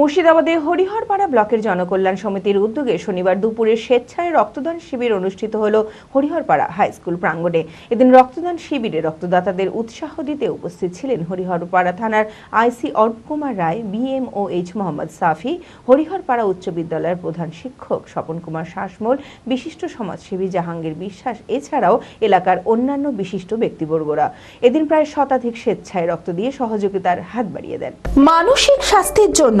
মুর্শিদাবাদে হরিহরপাড়া ব্লকের জনকল্যাণ সমিতির উদ্যোগে শনিবার দুপুরে স্বেচ্ছায় রক্তদান শিবির অনুষ্ঠিত হল হরিহরপাড়া হাই স্কুল প্রাঙ্গণে। এদিন রক্তদান শিবিরে রক্তদাতাদের উৎসাহ দিতে উপস্থিত ছিলেন হরিহরপাড়া থানার আইসি অর্প কুমার রায় বিএমওএইচ মোহাম্মদ সাফি, হরিহরপাড়া উচ্চ বিদ্যালয়ের প্রধান শিক্ষক স্বপন কুমার শাসমল, বিশিষ্ট সমাজসেবী জাহাঙ্গীর বিশ্বাস, এছাড়াও এলাকার অন্যান্য বিশিষ্ট ব্যক্তিবর্গরা। এদিন প্রায় শতাধিক স্বেচ্ছায় রক্ত দিয়ে সহযোগিতার হাত বাড়িয়ে দেন। মানসিক স্বাস্থ্যের জন্য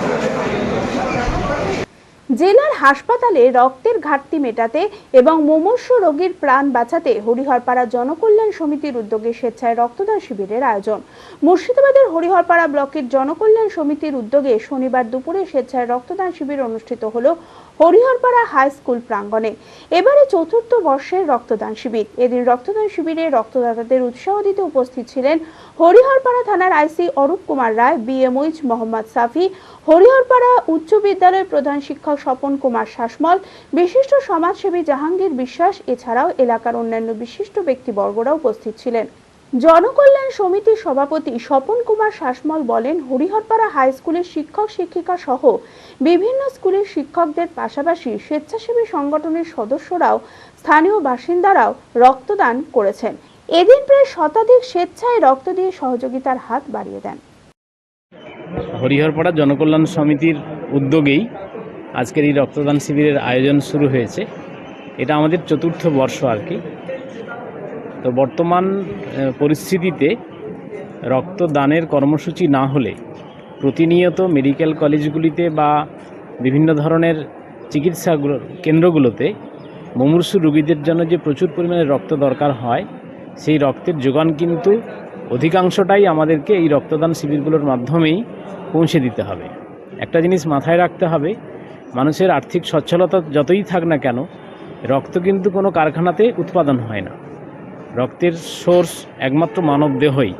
জেলার হাসপাতালে রক্তের ঘাটতি মেটাতে এবং মুমূর্ষ রোগীর প্রাণ বাঁচাতে হরিহরপাড়া জনকল্যাণ সমিতির উদ্যোগে স্বেচ্ছায় রক্তদান শিবিরের আয়োজন। মুর্শিদাবাদের হরিহরপাড়া ব্লকের জনকল্যাণ সমিতির উদ্যোগে শনিবার দুপুরে স্বেচ্ছায় রক্তদান শিবির অনুষ্ঠিত হল হরিহরপাড়া হাই স্কুল প্রাঙ্গণে। এবারে চতুর্থ বর্ষের রক্তদান শিবির। এদিন রক্তদান শিবিরে রক্তদাতাদের উৎসাহ দিতে উপস্থিত ছিলেন হরিহরপাড়া থানার আইসি অরূপ কুমার রায় বিএমওইচ মোহাম্মদ সাফি, হরিহরপাড়া উচ্চ বিদ্যালয়ের প্রধান শিক্ষক স্বপন কুমার শাসমল, বিশিষ্ট সমাজসেবী জাহাঙ্গীর বিশ্বাস, এছাড়াও এলাকার অন্যান্য বিশিষ্ট ব্যক্তিবর্গরা উপস্থিত ছিলেন। জনকল্যাণ সমিতির সভাপতি স্বপন কুমার শাসমল বলেন, হরিহরপাড়া হাই স্কুলের শিক্ষক, শিক্ষিকা সহ বিভিন্ন স্কুলের শিক্ষকদের পাশাপাশি স্বেচ্ছাসেবী সংগঠনের সদস্যরাও, স্থানীয় বাসিন্দারাও রক্তদান করেছেন। এদিন প্রায় শতাধিক স্বেচ্ছায় রক্ত দিয়ে সহযোগিতার হাত বাড়িয়ে দেন। হরিহরপাড়া জনকল্যাণ সমিতির উদ্যোগেই আজকের এই রক্তদান শিবিরের আয়োজন শুরু হয়েছে। এটা আমাদের চতুর্থ বর্ষ আর কি। তো বর্তমান পরিস্থিতিতে রক্তদানের কর্মসূচি না হলে প্রতিনিয়ত মেডিকেল কলেজগুলিতে বা বিভিন্ন ধরনের চিকিৎসা কেন্দ্রগুলোতে মুমূর্ষু রোগীদের জন্য যে প্রচুর পরিমাণে রক্ত দরকার হয়, সেই রক্তের যোগান কিন্তু অধিকাংশটাই আমাদেরকে এই রক্তদান শিবিরগুলোর মাধ্যমেই পৌঁছে দিতে হবে। একটা জিনিস মাথায় রাখতে হবে মানুষের আর্থিক সচ্ছলতা যতই থাক না কেন, রক্ত কিন্তু কোনো কারখানাতে উৎপাদন হয় না। রক্তের সোর্স একমাত্র মানব দেহই।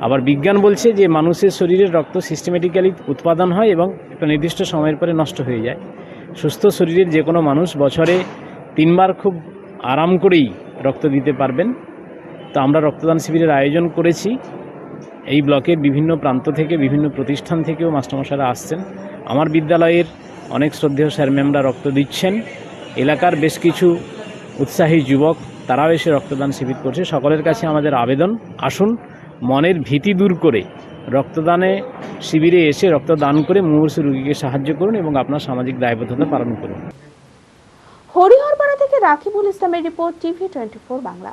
আবার বিজ্ঞান বলছে যে মানুষের শরীরে রক্ত সিস্টেমেটিক্যালি উৎপাদন হয় এবং একটা নির্দিষ্ট সময়ের পরে নষ্ট হয়ে যায়। সুস্থ শরীরের যে কোনো মানুষ বছরে তিনবার খুব আরাম করেই রক্ত দিতে পারবেন। তো আমরা রক্তদান শিবিরের আয়োজন করেছি। এই ব্লকের বিভিন্ন প্রান্ত থেকে, বিভিন্ন প্রতিষ্ঠান থেকেও মাস্টারমশাইরা আসছেন। আমার বিদ্যালয়ের অনেক শ্রদ্ধেয় স্যার ম্যামরা রক্ত দিচ্ছেন। এলাকার বেশ কিছু উৎসাহী যুবক, তারাও এসে রক্তদান শিবির করছে। সকলের কাছে আমাদের আবেদন, আসুন, মনের ভীতি দূর করে রক্তদানে শিবিরে এসে রক্তদান করে মুমূর্ষু রোগীকে সাহায্য করুন এবং আপনার সামাজিক দায়বদ্ধতা পালন করুন। হরিহরপাড়া থেকে রাকিবুল ইসলামের রিপোর্ট টিভি টোয়েন্টি বাংলা।